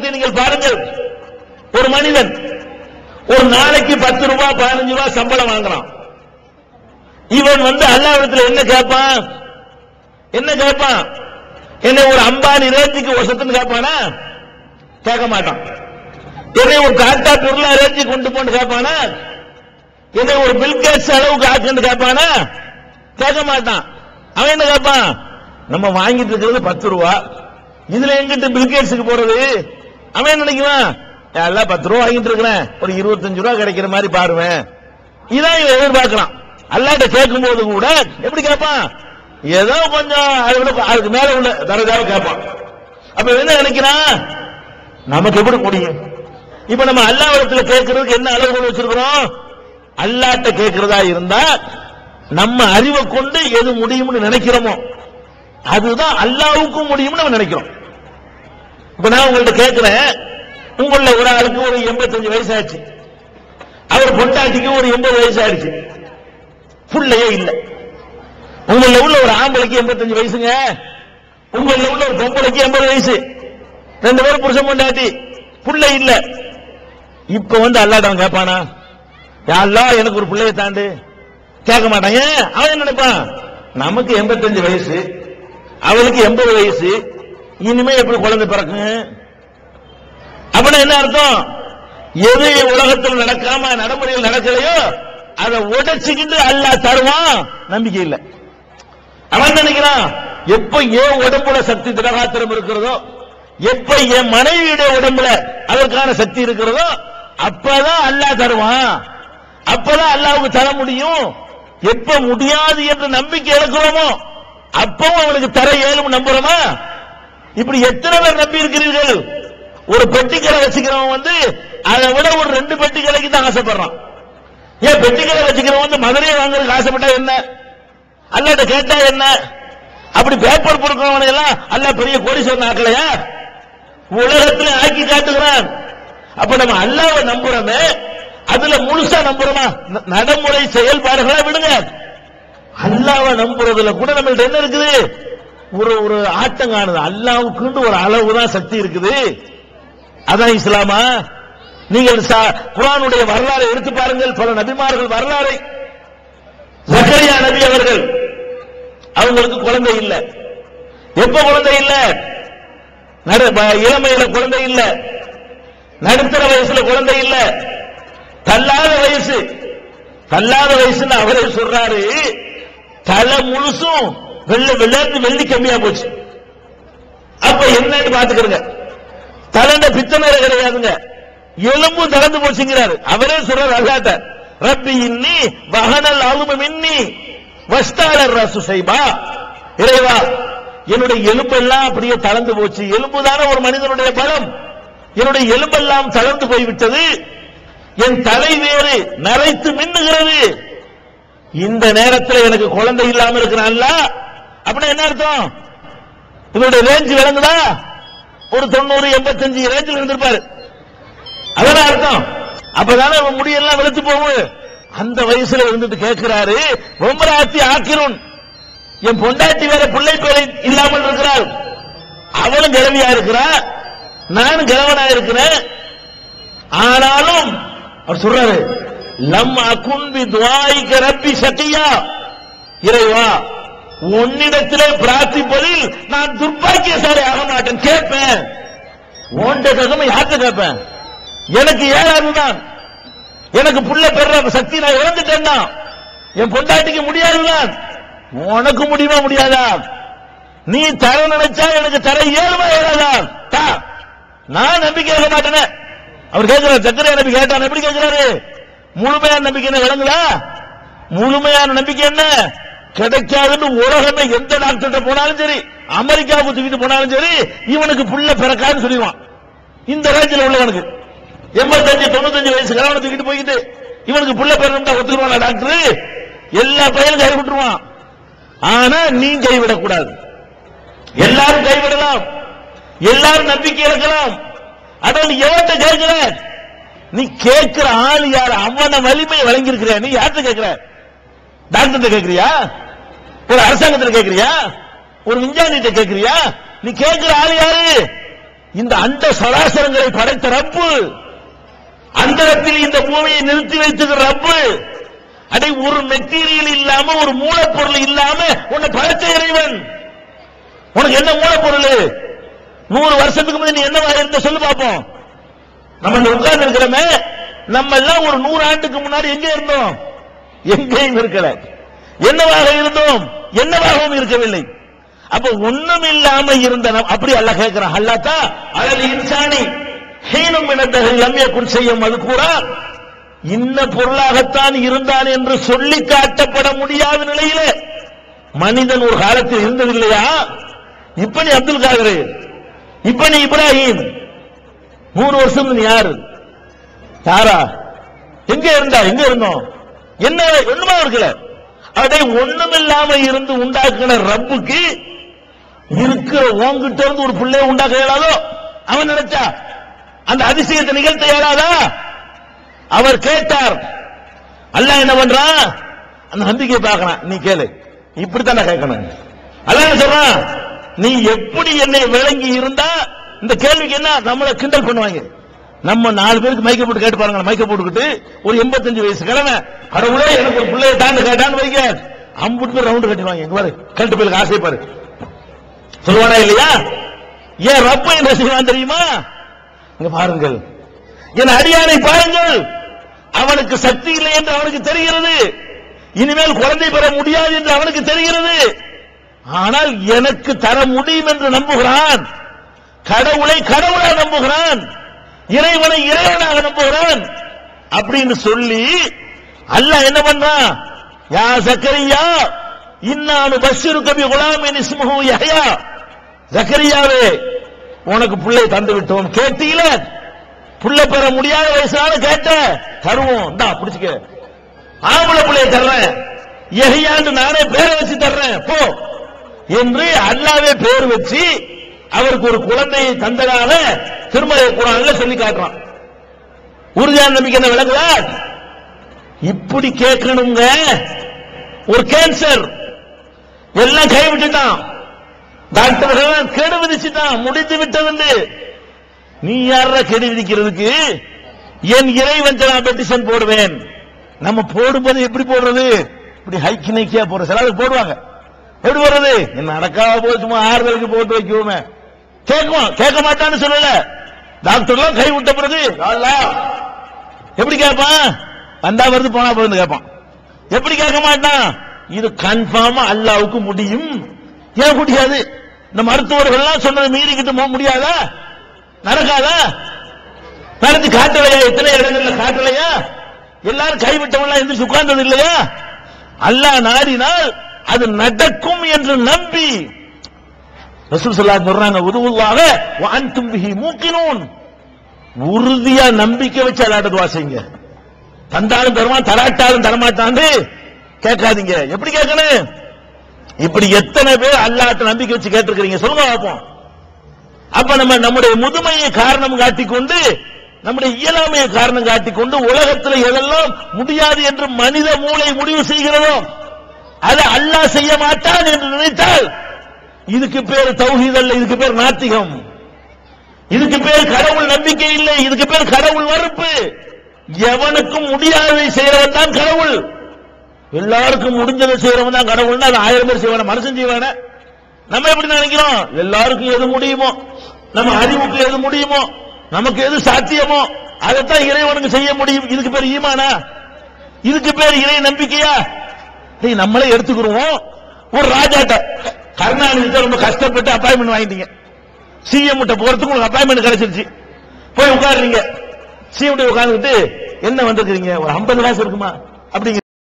நீங்கள் பாருங்கள். ஒரு மனிதன் ஒரு நாளைக்கு பத்து ரூபாய் பதினஞ்சு ரூபாய் சம்பளம் வாங்குறான். இவன் வந்து அல்லாவிடத்தில் என்ன கேட்பான் என்ன கேட்பான் என்ன ஒரு அம்பானி ரேஞ்சுக்கு வசத்துன்னு கேட்பானா கேட்க மாட்டான். என்னை ஒரு டாட்டா பொருளா ரேஞ்சு கொண்டு போன்னு கேட்பானா என்னை ஒரு பில்கேட்ஸ் அளவுக்கு ஆக்குன்னு கேட்பானா கேட்க மாட்டான். அவன் என்ன கேட்பான் நம்ம வாங்கிட்டு இருக்கிறது பத்து ரூபா. இதுல எங்கிட்ட பில்கேட்ஸுக்கு போறது? அவன் என்ன நினைக்கிறான்? எல்லாம் பத்து ரூபா வாங்கிட்டு இருக்கிறேன். ஒரு இருபத்தஞ்சு ரூபா கிடைக்கிற மாதிரி பாருவேன். இதான் இவன் எதிர்பார்க்கிறான். அல்லாட்ட கேட்கும் போது கூட எப்படி கேட்பான்? ஏதோ கொஞ்சம் அதுக்கு மேல உள்ள தரதாவை கேட்பான். அப்ப என்ன நினைக்கிறான்? நமக்கு எப்படி முடியும்? இப்ப நம்ம அல்லாவிடத்துல கேட்கறதுக்கு என்ன அளவுகள் வச்சிருக்கிறோம்? அல்லாட்ட கேட்கிறதா இருந்தா நம்ம அறிவை கொண்டு எது முடியும்னு நினைக்கிறோமோ அதுதான் அல்லாவுக்கும் முடியும்னு நம்ம நினைக்கிறோம். இப்ப நான் உங்கள்ட்ட கேட்கிறேன் உங்கள ஒரு ஆளுக்கு ஒரு எண்பத்தஞ்சு வயசு ஆச்சு அவர் பொண்டாட்டிக்கு ஒரு எண்பது வயசு ஆயிடுச்சு புள்ளையே இல்லை. உங்கள உள்ள ஒரு ஆம்பளைக்கு எண்பத்தஞ்சு வயசுங்க. உங்கள உள்ள ஒரு பொம்பளைக்கு எண்பது வயசு. ரெண்டு பேரும் புருஷன் பொண்டாட்டி. புள்ள இல்ல. இப்ப வந்து அல்லாட்டவன் கேட்பானா யாரெல்லாம் எனக்கு ஒரு பிள்ளைய தாண்டு. கேட்க மாட்டான். ஏன்? அவன் என்ன நினைப்பான்? நமக்கு எண்பத்தஞ்சு வயசு. அவளுக்கு எண்பது வயசு. இனிமே எப்படி குழந்தை பிறக்குங்க அப்படின்னா என்ன அர்த்தம்? எது உலகத்தில் நடக்காம நடைமுறையில் நடக்கலையோ அதை உடைச்சுக்கிட்டு அல்லாஹ் தருவான். நம்பிக்கை இல்லை. அவன் நினைக்கிறான் எப்ப ஏன் உடம்புல சக்தி திடகாத்திரம் இருக்கிறதோ எப்ப என் மனைவியுடைய உடம்புல அதற்கான சக்தி இருக்கிறதோ அப்பதான் அல்லாஹ் தருவான். அப்பதான் அல்லாவுக்கு தர முடியும். எப்ப முடியாது என்று நம்பிக்கை இழக்கிறோமோ அப்பவும் அவனுக்கு தர ஏழும் நம்புறோமா? இப்படி எத்தனை பேர் நம்பி இருக்கிறீர்கள்? ஒரு பெட்டிக்கடை வச்சுக்கிறவன் வந்து அதை விட ஒரு ரெண்டு பெட்டி கடைக்கு தான் ஆசைப்படுறான். ஏன் பெட்டிக்கடை வச்சுக்கிறவன் வந்து மதுரையை வாங்குறதுக்கு ஆசைப்பட்டா என்ன? அல்லாட்ட கேட்டா என்ன? அப்படி பேப்பர் பொறுக்கிறவனை எல்லாம் அல்ல பெரிய கோடீஸ்வரன் ஆக்கலையா? உலகத்தில் ஆக்கி காட்டுகிறான். அப்ப நம்ம அல்லாவை நம்புறோமே அதுல முழுசா நம்புறோமா? நடைமுறை செயல்பாடுகளை விடுங்க. அல்லாவை நம்புறதுல கூட நம்மள்ட்ட என்ன இருக்குது? ஒரு ஒரு ஆட்டம் காணுது அல்லாவுக்குன்னு ஒரு அளவு தான் சக்தி இருக்குது. அதான் இஸ்லாமா? நீங்கள் சா- வரலாறு வரலாறை எடுத்து பாருங்கள். பல நபிமார்கள் வரலாறை. ஜக்கரியா நபி அவர்கள். அவங்களுக்கு குழந்தை இல்ல. எப்ப குழந்தை இல்ல? நடு இளமையில குழந்தை இல்ல. நடுத்தர வயசுல குழந்தை இல்ல. தள்ளாத வயசு. தள்ளாத வயசுன்னு அவரே சொல்றாரு. தலை முழுசும் வெள்ள வெள்ளாந்து வெள்ளி கம்மியா போச்சு. அப்ப என்னன்னு பாத்துக்கிறங்க தலைண்ட பித்தனை கிடையாதுங்க. எலும்பும் தளர்ந்து போச்சுங்கிறாரு. அவரே சொல்றாரு அல்லாட்ட ரப்பி இன்னி வகனல் அலும மின்னி வஸ்தாளர் ரசு செய்பா இறைவா என்னுடைய எலும்பெல்லாம் அப்படியே தளர்ந்து போச்சு. எலும்பு தானே ஒரு மனிதனுடைய பலம். என்னுடைய எலும்பெல்லாம் தளர்ந்து போய்விட்டது. என் தலை வேறு நரைத்து மின்னுகிறது. இந்த நேரத்தில் எனக்கு குழந்தை இல்லாமல் இருக்கிறான்ல. அப்படின்னா என்ன அர்த்தம்? இவருடைய ரேஞ்ச் விளங்குதா? ஒரு தொண்ணூறு எண்பத்தஞ்சு ரேஞ்சில் இருந்திருப்பாரு. அதான் அர்த்தம்? அப்பதானே அவன் முடியெல்லாம் வெளுத்து போகும் அந்த வயசுல இருந்துட்டு கேட்கிறாரு பொம்பராத்தி ஆக்கிரும் என் பொண்டாட்டி வேற பிள்ளை பேரை இல்லாமல் இருக்கிறார் அவளும் கிழவியா இருக்கிறா? நானும் கிழவனா இருக்கிறேன். ஆனாலும் அவர் சொல்றாரு லம் அகுன்பி துவாய்க்க ரப்பி சத்தியா இறைவா உன்னிடத்திலே பிரார்த்திப்பதில் நான் துர்பாக்கியசாலி ஆக மாட்டேன். கேட்பேன். உன்ட தகுமை யார்கிட்ட கேட்பேன்? எனக்கு ஏழாது தான் எனக்கு புள்ள பெற சக்தி நான் இழந்துட்டேன் தான் என் பொண்டாட்டிக்கு முடியாதுதான் உனக்கு முடியுமா முடியாதா? நீ தர நினைச்சா எனக்கு தர ஏழுமா ஏழாதா தா. நான் நம்பிக்கை இருக்க மாட்டேனே. அவர் கேட்கிறார் சக்கரை நம்பி கேட்டான் எப்படி கேட்கிறாரு? முழுமையான நம்பிக்கை என்ன விளங்குதா? முழுமையான நம்பிக்கை என்ன? கிடைக்காதுன்னு உலகமே எந்த டாக்டர்கிட்ட போனாலும் சரி அமெரிக்காவுக்கு தூக்கிட்டு போனாலும் சரி இவனுக்கு புள்ள பிறக்கான்னு சொல்லிடுவான். இந்த ரேஞ்சில் உள்ளவனுக்கு. எண்பத்தஞ்சு தொண்ணூத்தஞ்சு வயசு கல்யாணம் தூக்கிட்டு போய்கிட்டு இவனுக்கு புள்ள பிறந்தா ஒத்துக்குவானா டாக்டர் எல்லா பையனும் கை விட்டுருவான் ஆனா நீ கைவிடக்கூடாது. எல்லாரும் கைவிடலாம். எல்லாரும் நம்பிக்கை இழக்கலாம். அதான் நீ எவன்கிட்ட கேட்கிற நீ கேட்கிற ஆள் யார்? அவன வலிமை வழங்கியிருக்கிற. நீ யார்கிட்ட கேட்கிற? டாக்டர் கேட்கிறியா? ஒரு அரசாங்கத்தில் கேட்கிறியா ஒரு விஞ்ஞானிட்ட கேட்கிறியா நீ கேட்கிற ஆள் யாரு? இந்த அண்ட சராசரங்களை படைத்த ரப்பு. அந்தரத்தில் இந்த பூமியை நிறுத்தி வைத்துக்கிற ரப்பு. அடி ஒரு மெட்டீரியல் இல்லாம ஒரு மூலப்பொருள் இல்லாம உன்னை படைத்த இறைவன். உனக்கு என்ன மூலப்பொருள்? நூறு வருஷத்துக்கு முன்னாடி நீ என்னவா இருந்த சொல்லு பார்ப்போம் நம்ம இந்த உட்கார்ந்து இருக்கிறோமே நம்ம எல்லாம் ஒரு நூறு ஆண்டுக்கு முன்னாடி எங்க இருந்தோம்? எங்கேயும் இருக்கல. என்னவாக இருந்தோம்? என்னவாகவும் இருக்கவில்லை. அப்ப ஒண்ணும் இல்லாம இருந்த அப்படி அல்ல கேட்கிறான் அல்லாத்தா அழகு இன்சானி ஹீனம் இனத்தகை லம்ய செய்யும் அது கூட இன்ன பொருளாகத்தான் இருந்தான் என்று சொல்லி காட்டப்பட முடியாத நிலையில மனிதன் ஒரு காலத்தில் இருந்ததில்லையா? இப்ப நீ அப்துல் காதர் இப்ப நீ இப்ராஹிம் நூறு வருஷம் நீ யாரு? யாரா? எங்க இருந்தா எங்க இருந்தோம்? என்ன ஒண்ணுமா இருக்கல? அதை ஒண்ணுமில்லாம இருந்து உண்டாக்குன ரப்புக்கு இருக்கிற உன்கிட்ட இருந்து ஒரு பிள்ளைய உண்டாக்க இயலாதோ? அவன் நினைச்சா? அந்த அதிசயத்தை நிகழ்த்த இயலாதா? அவர் கேட்டார். அல்ல என்ன பண்றான் அந்த நம்பிக்கையை பார்க்கறான். நீ கேளு. இப்படித்தான் கேட்கணும். அல்ல என்ன சொல்றான்? நீ எப்படி என்னை விளங்கி இருந்தா இந்த கேள்விக்கு என்ன? நம்மளை கிண்டல் பண்ணுவாங்க. நம்ம நாலு பேருக்கு மைக்க போட்டு கேட்டு பாருங்க மைக்க போட்டுக்கிட்டு ஒரு எண்பத்தஞ்சு வயசு கிழமை. கடவுளே எனக்கு ஒரு பிள்ளைய தாண்டு கேட்டான்னு வைக்க அம்புட்டு ரவுண்டு கட்டிடுவாங்க. எங்க பாரு கண்டு பேருக்கு ஆசைப்பாரு சொல்லுவானா இல்லையா? ஏன் ரப்ப என்ன செய்வான் தெரியுமா? இங்க பாருங்கள். என் அடியானை பாருங்கள். அவனுக்கு சக்தி இல்லை என்று அவனுக்கு தெரிகிறது. இனிமேல் குழந்தை பெற முடியாது என்று அவனுக்கு தெரிகிறது. ஆனால் எனக்கு தர முடியும் என்று நம்புகிறான். கடவுளை கடவுளா நம்புகிறான். இறைவனை இறைவனாக நம்புகிறான் அப்படின்னு சொல்லி அல்லாஹ் என்ன பண்றான் யா சக்கரியா இன்னானு பஷிரு கபி குலாமின் இஸ்முஹு யஹ்யா. ஜக்கரியாவே உனக்கு பிள்ளை தந்து விட்டோம். கேட்டீல? புள்ள பெற முடியாத வயசுனால கேட்ட? தருவோம். இந்தா பிடிச்சுக்க. ஆம்பளை பிள்ளைய தர்றேன். எஹியான்னு நானே பேரை வச்சு தர்றேன். போ. என்று அல்லாவே பேர் வச்சு அவருக்கு ஒரு குழந்தையை தந்ததால திருமலை குரான்ல சொல்லி காட்டுறான். உறுதியான நம்பிக்கை என்ன விளங்குதா? இப்படி கேட்கணுங்க. ஒரு கேன்சர் எல்லாம் கைவிட்டுட்டான். டாக்டர்கள் கெடு விதிச்சுட்டான். முடித்து விட்டது நீ யார கெடு விதிக்கிறதுக்கு? என் இறைவன் நான் பெட்டிஷன் போடுவேன். நம்ம போடும்போது எப்படி போடுறது? இப்படி ஹைக்கு நைக்கியா போடுற சில போடுவாங்க. எப்படி போடுறது? என்ன நடக்காத போது சும்மா ஆறுதலுக்கு போட்டு வைக்குவோமே. கேட்குவோம் கேட்க மாட்டான்னு சொல்லல. டாக்டர்லாம் கை விட்ட பிறகு எப்படி கேட்பான் வந்தா வருது போனா போகுது கேட்பான் எப்படி கேட்க மாட்டான்? இது கன்ஃபார்மா அல்லாவுக்கு முடியும். ஏன் முடியாது? இந்த மருத்துவர்கள்லாம் சொன்னதை மீறிக்கிட்டு போக முடியாதா? நடக்காதா? நடந்து காட்டலையா? எத்தனை இடங்கள்ல காட்டலையா? எல்லாரும் கைவிட்டவங்க எந்திரிச்சு உட்கார்ந்தது இல்லையா? அல்லாஹ் நாடினால் அது நடக்கும் என்று நம்பி ரசூல் ஸல்லல்லாஹு சொல்றாங்க உதுவுல்லாக வஅன்தும் பிஹி மூக்கினூன். உறுதியா நம்பிக்கை வச்சு அல்லாட்ட துவா செய்யுங்க. தந்தாலும் தருவான் தராட்டாலும் தரமாட்டான்னு கேட்காதீங்க. எப்படி கேட்கணும்? இப்படி எத்தனை பேர் அல்லாட்ட நம்பிக்கை வச்சு கேட்டிருக்கிறீங்க? சொல்லுங்க பார்ப்போம். அப்ப நம்ம நம்முடைய முதுமையை காரணம் காட்டிக்கொண்டு நம்முடைய இயலாமையை காரணம் காட்டிக்கொண்டு உலகத்தில் எதெல்லாம் முடியாது என்று மனித மூளை முடிவு செய்கிறதோ அதை அல்லாஹ் செய்ய மாட்டான் என்று நினைத்தால் இதுக்கு பேர் தௌஹீத் அல்ல இதுக்கு பேர் நாத்திகம். இதுக்கு பேர் கடவுள் நம்பிக்கை இல்லை இதுக்கு பேர் கடவுள் மறுப்பு. எவனுக்கும் முடியாததை செய்யறவன் தான் கடவுள். எல்லாருக்கும் முடிஞ்சதை செய்யறவன் தான் கடவுள்னா அது ஆயிரம் பேர் செய்வான மனுஷன் செய்வான. நம்ம எப்படி நினைக்கிறோம்? எல்லாருக்கும் எது முடியுமோ நம்ம அறிவுக்கு எது முடியுமோ நமக்கு எது சாத்தியமோ அதைத்தான் இறைவனுக்கு செய்ய முடியும். இதுக்கு பேர் ஈமானா? இதுக்கு பேர் இறை நம்பிக்கையா? நம்மளே எடுத்துக்கிறோம் ஒரு ராஜாட்ட கருணாநிதி ரொம்ப கஷ்டப்பட்டு அப்பாயின்மெண்ட் வாங்கிட்டீங்க. சிஎம் கிட்ட போறதுக்கு உங்களுக்கு அப்பாயின்மெண்ட் கிடைச்சிருச்சு. போய் உட்காருறீங்க. சிஎம் உட்கார்ந்துட்டு என்ன வந்திருக்கீங்க ஒரு 50 காசு இருக்குமா? அப்படிங்க